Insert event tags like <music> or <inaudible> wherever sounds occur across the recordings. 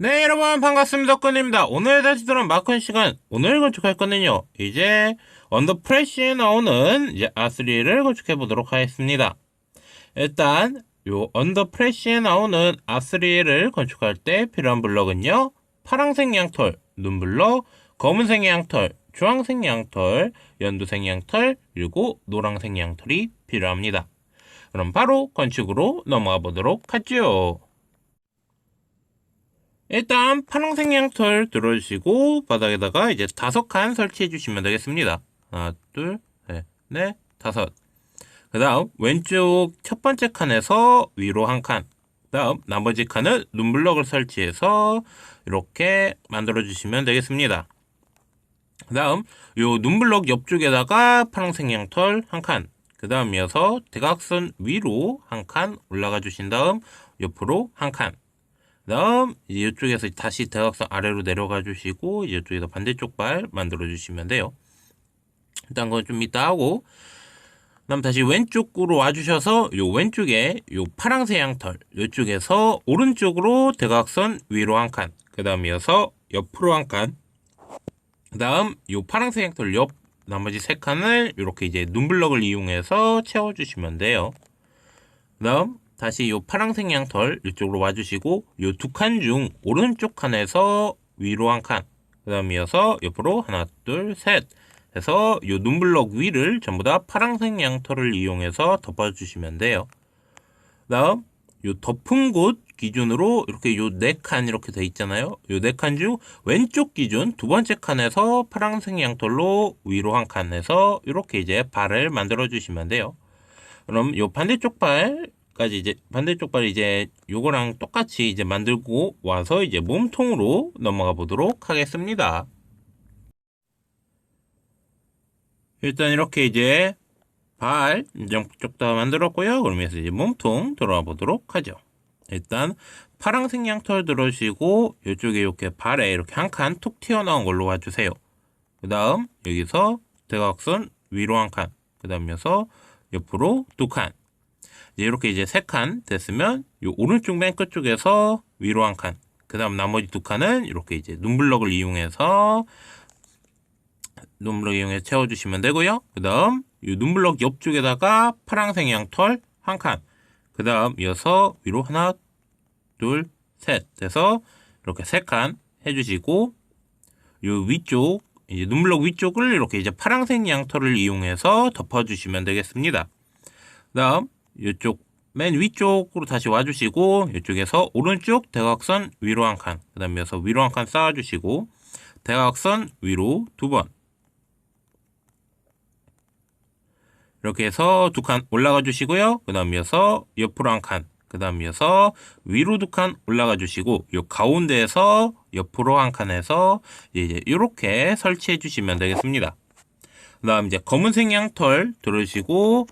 네, 여러분, 반갑습니다. 덕근입니다. 오늘 다시 들어온 마크한 시간, 오늘 건축할 거는요, 이제, 언더 프레쉬에 나오는, 이제, R3를 건축해 보도록 하겠습니다. 일단, 요, 언더 프레쉬에 나오는 R3를 건축할 때 필요한 블럭은요, 파랑색 양털, 눈블럭, 검은색 양털, 주황색 양털, 연두색 양털, 그리고 노란색 양털이 필요합니다. 그럼 바로 건축으로 넘어가 보도록 하죠. 일단 파란색 양털 들어주시고 바닥에다가 이제 다섯 칸 설치해 주시면 되겠습니다. 하나, 둘, 셋, 넷, 다섯. 그 다음 왼쪽 첫 번째 칸에서 위로 한 칸. 그 다음 나머지 칸은 눈블럭을 설치해서 이렇게 만들어 주시면 되겠습니다. 그 다음 요 눈블럭 옆쪽에다가 파란색 양털 한 칸. 그 다음 이어서 대각선 위로 한 칸 올라가 주신 다음 옆으로 한 칸. 다음 이쪽에서 다시 대각선 아래로 내려가 주시고 이쪽에서 반대쪽 발 만들어 주시면 돼요. 일단 그건 좀 이따 하고 그다음 다시 왼쪽으로 와주셔서 요 왼쪽에 요 파랑색 양털 이쪽에서 오른쪽으로 대각선 위로 한 칸, 그 다음 이어서 옆으로 한 칸, 그 다음 요 파랑색 양털 옆 나머지 세 칸을 이렇게 이제 눈블럭을 이용해서 채워주시면 돼요. 그 다음 다시 요 파랑색 양털 이쪽으로 와주시고 요 두 칸 중 오른쪽 칸에서 위로 한 칸, 그 다음 이어서 옆으로 하나, 둘, 셋 해서 요 눈블럭 위를 전부 다 파랑색 양털을 이용해서 덮어주시면 돼요. 그 다음 요 덮은 곳 기준으로 이렇게 요 네 칸 이렇게 돼 있잖아요. 요 네 칸 중 왼쪽 기준 두 번째 칸에서 파랑색 양털로 위로 한 칸에서 이렇게 이제 발을 만들어 주시면 돼요. 그럼 요 반대쪽 발 까지 이제 반대쪽 발 이제 요거랑 똑같이 이제 만들고 와서 이제 몸통으로 넘어가 보도록 하겠습니다. 일단 이렇게 이제 발 양쪽 다 만들었고요. 그러면서 이제 몸통 들어가 보도록 하죠. 일단 파랑색 양털 들어주시고 이쪽에 이렇게 발에 이렇게 한 칸 툭 튀어나온 걸로 와주세요. 그 다음 여기서 대각선 위로 한 칸, 그 다음에서 옆으로 두 칸, 이렇게 이제 세 칸 됐으면 요 오른쪽 맨 끝 쪽에서 위로 한 칸, 그 다음 나머지 두 칸은 이렇게 이제 눈블럭을 이용해서 눈블럭 이용해서 채워주시면 되고요. 그 다음 이 눈블럭 옆쪽에다가 파랑색 양털 한 칸, 그 다음 이어서 위로 하나, 둘, 셋 해서 이렇게 세 칸 해주시고 요 위쪽 이제 눈블럭 위쪽을 이렇게 이제 파랑색 양털을 이용해서 덮어주시면 되겠습니다. 그 다음 이쪽 맨 위쪽으로 다시 와주시고 이쪽에서 오른쪽 대각선 위로 한 칸, 그 다음에 서 위로 한 칸 쌓아주시고 대각선 위로 두 번. 이렇게 해서 두 칸 올라가 주시고요. 그 다음 이어서 옆으로 한 칸, 그 다음 이어서 위로 두 칸 올라가 주시고 요 가운데에서 옆으로 한 칸에서 이제 이렇게 설치해 주시면 되겠습니다. 그 다음 이제 검은색 양털 들으시고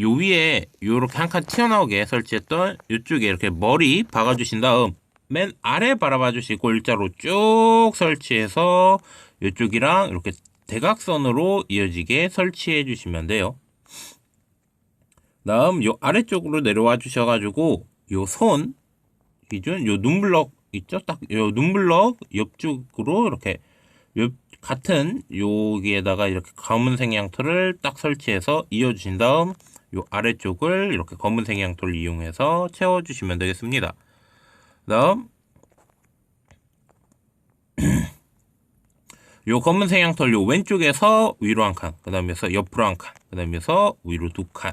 요 위에 요렇게 한 칸 튀어나오게 설치했던 이쪽에 이렇게 머리 박아주신 다음 맨 아래 바라봐 주시고 일자로 쭉 설치해서 이쪽이랑 이렇게 대각선으로 이어지게 설치해 주시면 돼요. 다음 요 아래쪽으로 내려와 주셔가지고 요 손 기준 요 눈블럭 있죠? 딱 요 눈블럭 옆쪽으로 이렇게 옆 같은 여기에다가 이렇게 검은색 양털을 딱 설치해서 이어주신 다음 요 아래쪽을 이렇게 검은색 양털을 이용해서 채워주시면 되겠습니다. 다음 <clears throat> 요 검은색 양털 요 왼쪽에서 위로 한 칸, 그 다음에서 옆으로 한 칸, 그 다음에서 위로 두 칸,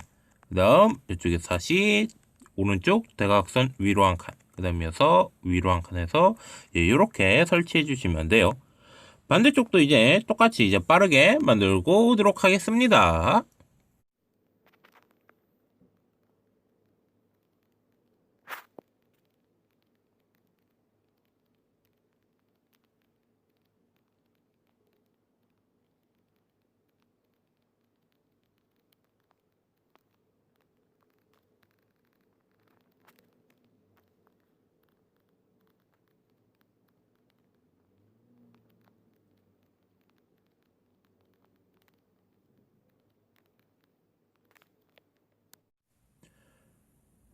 그 다음 이쪽에 다시 오른쪽 대각선 위로 한 칸, 그 다음에서 위로 한 칸에서 이렇게 설치해 주시면 돼요. 반대쪽도 이제 똑같이 이제 빠르게 만들고 오도록 하겠습니다.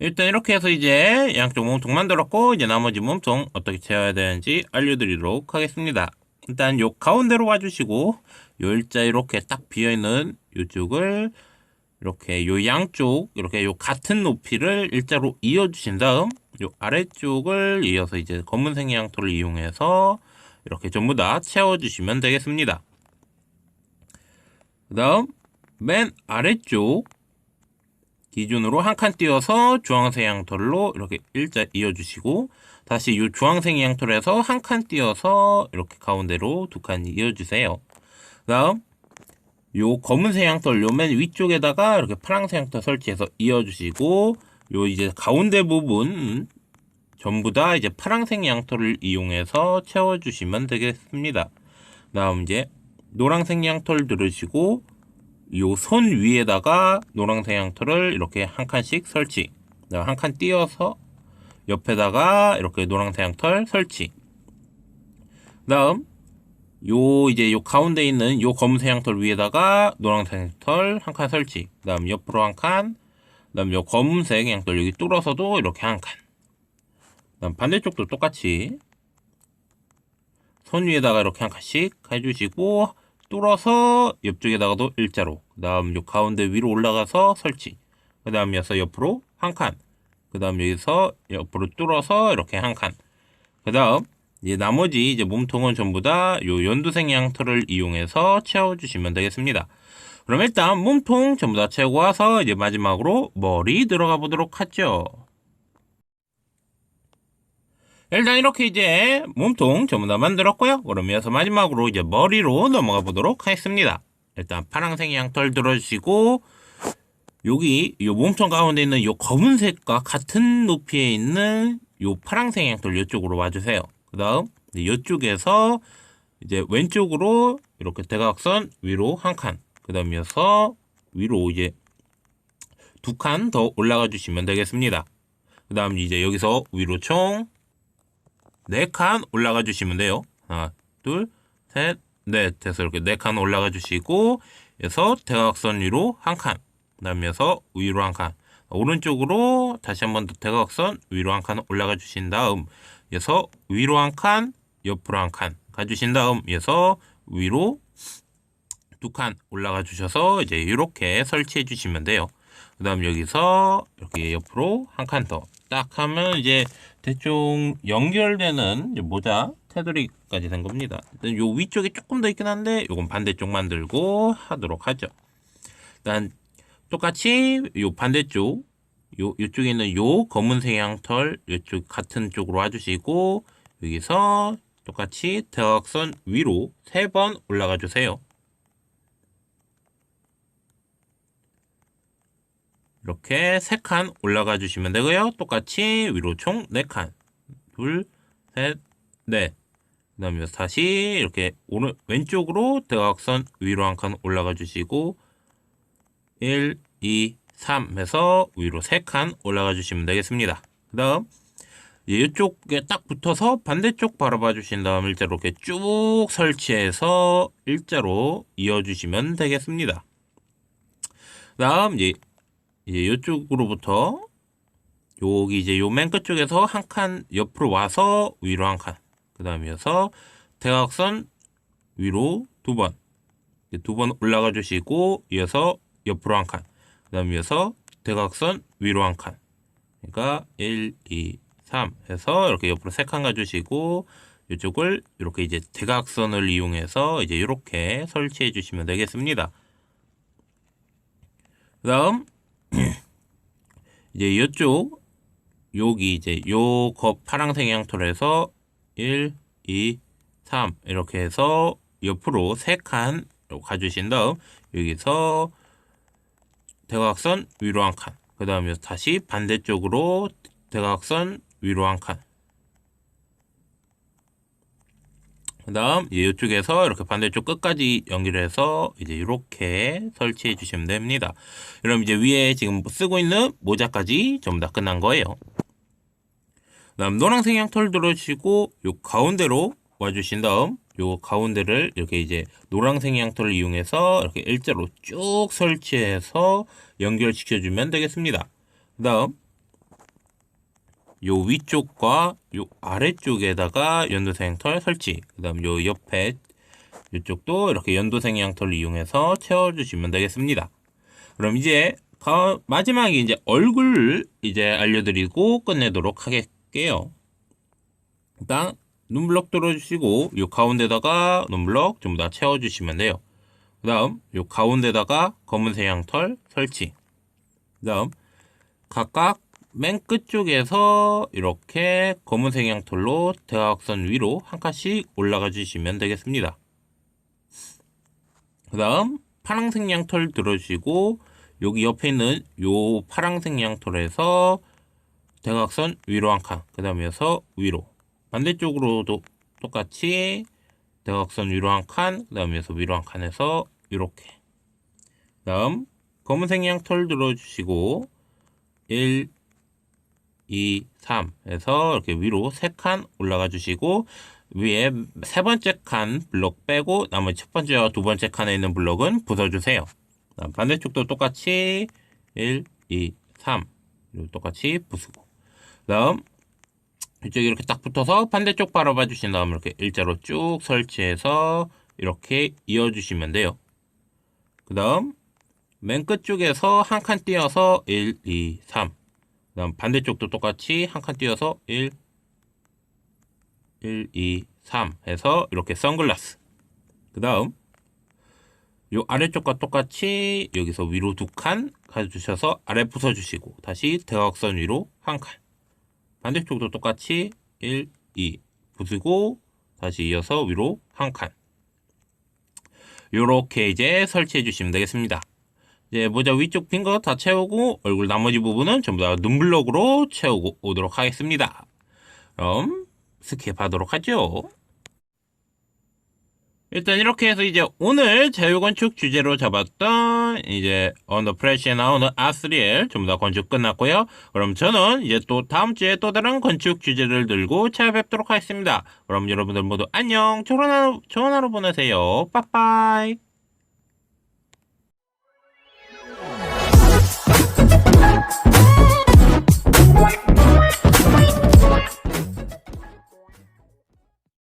일단 이렇게 해서 이제 양쪽 몸통 만들었고 이제 나머지 몸통 어떻게 채워야 되는지 알려드리도록 하겠습니다. 일단 요 가운데로 와주시고 요 일자 이렇게 딱 비어있는 요쪽을 이렇게 요 양쪽 이렇게 요 같은 높이를 일자로 이어주신 다음 요 아래쪽을 이어서 이제 검은색 양토를 이용해서 이렇게 전부 다 채워주시면 되겠습니다. 그 다음 맨 아래쪽 기준으로 한 칸 띄어서 주황색 양털로 이렇게 일자 이어주시고 다시 이 주황색 양털에서 한 칸 띄어서 이렇게 가운데로 두 칸 이어주세요. 그 다음 요 검은색 양털 요 맨 위쪽에다가 이렇게 파란색 양털 설치해서 이어주시고 요 이제 가운데 부분 전부 다 이제 파란색 양털을 이용해서 채워주시면 되겠습니다. 그 다음 이제 노란색 양털 들으시고 요 손 위에다가 노란색 양털을 이렇게 한 칸씩 설치. 한 칸 띄어서 옆에다가 이렇게 노란색 양털 설치. 다음 요 이제 요 가운데 있는 요 검은색 양털 위에다가 노란색 양털 한 칸 설치. 그다음 옆으로 한 칸. 그다음 요 검은색 양털 여기 뚫어서도 이렇게 한 칸. 그다음 반대쪽도 똑같이 손 위에다가 이렇게 한 칸씩 해주시고 뚫어서 옆쪽에다가도 일자로 그 다음 요 가운데 위로 올라가서 설치 그 다음 이어서 옆으로 한칸그 다음 여기서 옆으로 뚫어서 이렇게 한 칸 그 다음 이제 나머지 이제 몸통은 전부 다 요 연두색 양털을 이용해서 채워주시면 되겠습니다. 그럼 일단 몸통 전부 다 채우고 와서 이제 마지막으로 머리 들어가 보도록 하죠 일단 이렇게 이제 몸통 전부 다 만들었고요. 그럼 이어서 마지막으로 이제 머리로 넘어가 보도록 하겠습니다. 일단 파란색 양털 들어주시고 여기 요 몸통 가운데 있는 요 검은색과 같은 높이에 있는 요 파란색 양털 이쪽으로 와주세요. 그 다음 이쪽에서 이제 왼쪽으로 이렇게 대각선 위로 한 칸. 그 다음 이어서 위로 이제 두 칸 더 올라가 주시면 되겠습니다. 그 다음 이제 여기서 위로 총 네 칸 올라가 주시면 돼요. 하나, 둘, 셋, 넷 해서 이렇게 네 칸 올라가 주시고 그래서 대각선 위로 한 칸, 그 다음에서 위로 한 칸, 오른쪽으로 다시 한 번 더 대각선 위로 한 칸 올라가 주신 다음 그래서 위로 한 칸, 옆으로 한 칸 가주신 다음 그래서 위로 두 칸 올라가 주셔서 이제 이렇게 설치해 주시면 돼요. 그 다음 여기서 이렇게 옆으로 한 칸 더 딱 하면 이제 대충 연결되는 모자 테두리까지 된 겁니다. 일단 요 위쪽에 조금 더 있긴 한데 요건 반대쪽 만들고 하도록 하죠. 일단 똑같이 요 반대쪽 요 요쪽에 있는 요 검은색 양털 요쪽 같은 쪽으로 와주시고 여기서 똑같이 대각선 위로 세 번 올라가 주세요. 이렇게 세칸 올라가 주시면 되고요. 똑같이 위로 총네 칸. 둘, 셋, 넷. 그 다음에 다시 이렇게 오른, 왼쪽으로 대각선 위로 한 칸 올라가 주시고 1, 2, 3 해서 위로 세칸 올라가 주시면 되겠습니다. 그 다음 이쪽에 딱 붙어서 반대쪽 바라봐 주신 다음 일자로 이렇게 쭉 설치해서 일자로 이어주시면 되겠습니다. 그 다음 이 제 이제 이쪽으로부터 여기 이제 요 맨 끝 쪽에서 한 칸 옆으로 와서 위로 한 칸. 그 다음이어서 대각선 위로 두 번. 두 번 올라가 주시고 이어서 옆으로 한 칸. 그 다음 이어서 대각선 위로 한 칸. 그러니까 1, 2, 3 해서 이렇게 옆으로 세 칸 가주시고 이쪽을 이렇게 이제 대각선을 이용해서 이제 이렇게 설치해 주시면 되겠습니다. 그 다음 이제 이쪽 여기 이제 요 파랑색 양털 에서 1, 2, 3 이렇게 해서 옆으로 3칸 가주신 다음 여기서 대각선 위로 한 칸. 그 다음에 다시 반대쪽으로 대각선 위로 한 칸. 그 다음 이쪽에서 이렇게 반대쪽 끝까지 연결해서 이제 이렇게 설치해 주시면 됩니다. 그럼 이제 위에 지금 쓰고 있는 모자까지 전부 다 끝난 거예요. 그 다음 노란색 양털 들어주시고 요 가운데로 와주신 다음 요 가운데를 이렇게 이제 노란색 양털을 이용해서 이렇게 일자로 쭉 설치해서 연결시켜 주면 되겠습니다. 그 다음 요 위쪽과 요 아래쪽에다가 연도생 털 설치. 그 다음 요 옆에 이쪽도 이렇게 연도생 양털을 이용해서 채워주시면 되겠습니다. 그럼 이제 가- 마지막에 이제 얼굴 이제 알려드리고 끝내도록 할게요. 일단 눈블럭 뚫어주시고 요 가운데다가 눈블럭 전부 다 채워주시면 돼요. 그 다음 요 가운데다가 검은색 양털 설치. 그 다음 각각 맨 끝쪽에서 이렇게 검은색 양털로 대각선 위로 한 칸씩 올라가 주시면 되겠습니다. 그 다음 파랑색 양털 들어주시고 여기 옆에 있는 요 파랑색 양털에서 대각선 위로 한 칸, 그 다음에서 위로 반대쪽으로도 똑같이 대각선 위로 한 칸, 그 다음에서 위로 한 칸에서 이렇게 그 다음 검은색 양털 들어주시고 1, 2, 3 해서 이렇게 위로 3칸 올라가 주시고 위에 세 번째 칸 블럭 빼고 나머지 첫 번째와 두 번째 칸에 있는 블럭은 부숴주세요. 그다음 반대쪽도 똑같이 1, 2, 3 그리고 똑같이 부수고 그다음 이쪽에 이렇게 딱 붙어서 반대쪽 바라봐 주신 다음 이렇게 일자로 쭉 설치해서 이렇게 이어주시면 돼요. 그 다음 맨 끝쪽에서 한 칸 띄어서 1, 2, 3. 그 다음 반대쪽도 똑같이 한 칸 띄어서 1, 1, 2, 3 해서 이렇게 선글라스. 그 다음 요 아래쪽과 똑같이 여기서 위로 두 칸 가주셔서 아래 부숴주시고 다시 대각선 위로 한 칸. 반대쪽도 똑같이 1, 2 부수고 다시 이어서 위로 한 칸. 요렇게 이제 설치해 주시면 되겠습니다. 이제 모자 위쪽 빈 거 다 채우고 얼굴 나머지 부분은 전부 다 눈블럭으로 채우고 오도록 하겠습니다. 그럼 스킵하도록 하죠. 일단 이렇게 해서 이제 오늘 자유건축 주제로 잡았던 이제 언더 프레시에 나오는 아스리엘 전부 다 건축 끝났고요. 그럼 저는 이제 또 다음 주에 또 다른 건축 주제를 들고 찾아뵙도록 하겠습니다. 그럼 여러분들 모두 안녕. 좋은 하루, 좋은 하루 보내세요. 빠빠이. wife.